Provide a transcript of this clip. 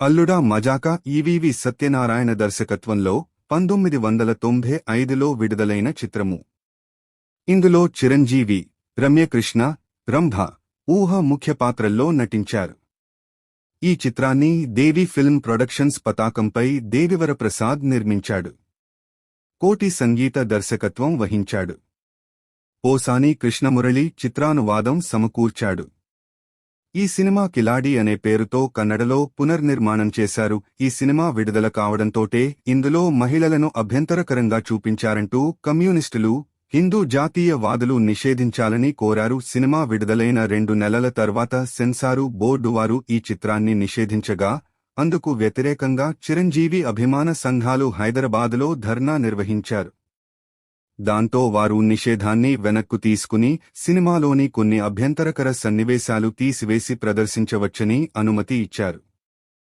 అల్లుడా మజాకా ఈవీవి సత్యనారాయణ దర్శకత్వంలో పంతొమ్మిది వందల తొంభై ఐదులో విడుదలైన చిత్రము. ఇందులో చిరంజీవి రమ్యకృష్ణ రంభ ఊహ ముఖ్య పాత్రల్లో నటించారు. ఈ చిత్రాన్ని దేవి ఫిల్మ్ ప్రొడక్షన్స్ పతాకంపై దేవివర ప్రసాద్ నిర్మించాడు. కోటి సంగీత దర్శకత్వం వహించాడు. పోసాని కృష్ణమురళి చిత్రానువాదం సమకూర్చాడు. ఈ సినిమా కిలాడి అనే పేరుతో కన్నడలో పునర్నిర్మాణం చేశారు. ఈ సినిమా విడుదల కావడంతోటే ఇందులో మహిళలను అభ్యంతరకరంగా చూపించారంటూ కమ్యూనిస్టులు హిందూ జాతీయవాదులు నిషేధించాలని కోరారు. సినిమా విడుదలైన రెండు నెలల తర్వాత సెన్సారు బోర్డు వారు ఈ చిత్రాన్ని నిషేధించగా అందుకు వ్యతిరేకంగా చిరంజీవి అభిమాన సంఘాలు హైదరాబాదులో ధర్నా నిర్వహించారు. దాంతో వారు నిషేధాన్ని వెనక్కు తీసుకుని సినిమాలోని కొన్ని అభ్యంతరకర సన్నివేశాలు తీసివేసి ప్రదర్శించవచ్చని అనుమతి ఇచ్చారు.